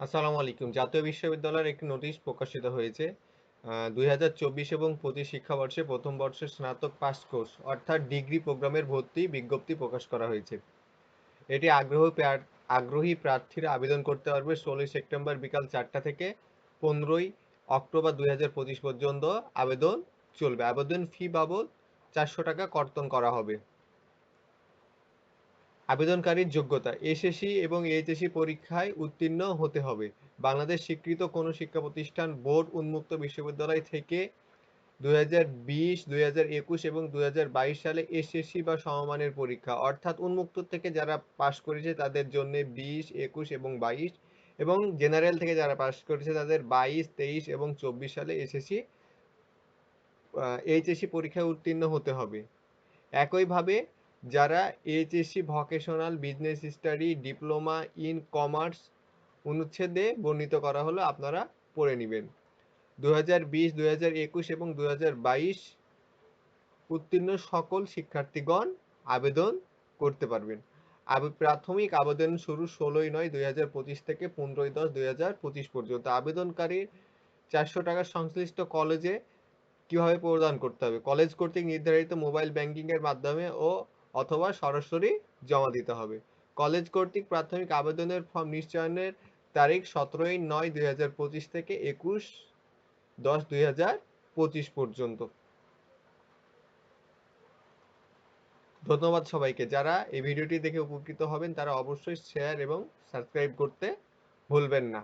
আসসালামু আলাইকুম। জাতীয় বিশ্ববিদ্যালয়ের একটি নোটিশ প্রকাশিত হয়েছে দুই হাজার চব্বিশ এবং পঁচিশ শিক্ষাবর্ষে প্রথম বর্ষের স্নাতক পাস কোর্স অর্থাৎ ডিগ্রি প্রোগ্রামের ভর্তি বিজ্ঞপ্তি প্রকাশ করা হয়েছে। এটি আগ্রহ আগ্রহী প্রার্থীরা আবেদন করতে পারবে ষোলোই সেপ্টেম্বর বিকাল চারটা থেকে পনেরোই অক্টোবর দুই হাজার পঁচিশ পর্যন্ত আবেদন চলবে। আবেদন ফি বাবদ চারশো টাকা কর্তন করা হবে। আবেদনকারীর যোগ্যতা, এসএসসি এবং এইচএসসি পরীক্ষায় উত্তীর্ণ হতে হবে। বাংলাদেশ স্বীকৃত কোনো শিক্ষা প্রতিষ্ঠান বোর্ড উন্মুক্ত বিশ্ববিদ্যালয় থেকে দুই হাজার বিশ, দুই হাজার একুশ এবং দুই হাজার বাইশ সালে এসএসসি বা সমমানের পরীক্ষা, অর্থাৎ উন্মুক্ত থেকে যারা পাশ করেছে তাদের জন্য বিশ, একুশ এবং বাইশ এবং জেনারেল থেকে যারা পাশ করেছে তাদের বাইশ, তেইশ এবং চব্বিশ সালে এসএসসি এইচএসসি পরীক্ষায় উত্তীর্ণ হতে হবে। একইভাবে যারা HSC vocational business study diploma in commerce অনুচ্ছেদে বর্ণিত করা হলো আপনারা পড়ে নেবেন। দু হাজার বিশ দু হাজার একুশ এবং দু হাজার বাইশ উত্তীর্ণ সকল শিক্ষার্থীগণ আবেদন করতে পারবেন। প্রাথমিক আবেদন শুরু ষোলোই নয় দুই হাজার পঁচিশ থেকে পনেরোই দশ দুই হাজার পঁচিশ পর্যন্ত। আবেদনকারীর চারশো টাকা সংশ্লিষ্ট কলেজে কীভাবে প্রদান করতে হবে? কলেজ কর্তৃক নির্ধারিত মোবাইল ব্যাংকিং এর মাধ্যমে ও অথবা সরাসরি জমা দিতে হবে। কলেজ কর্তৃক প্রাথমিক আবেদনের ফর্ম নিশ্চয়নের তারিখ সতেরোই নয় দুই থেকে একুশ দশ দুই পর্যন্ত। ধন্যবাদ সবাইকে। যারা এই ভিডিওটি দেখে উপকৃত হবেন তারা অবশ্যই শেয়ার এবং সাবস্ক্রাইব করতে ভুলবেন না।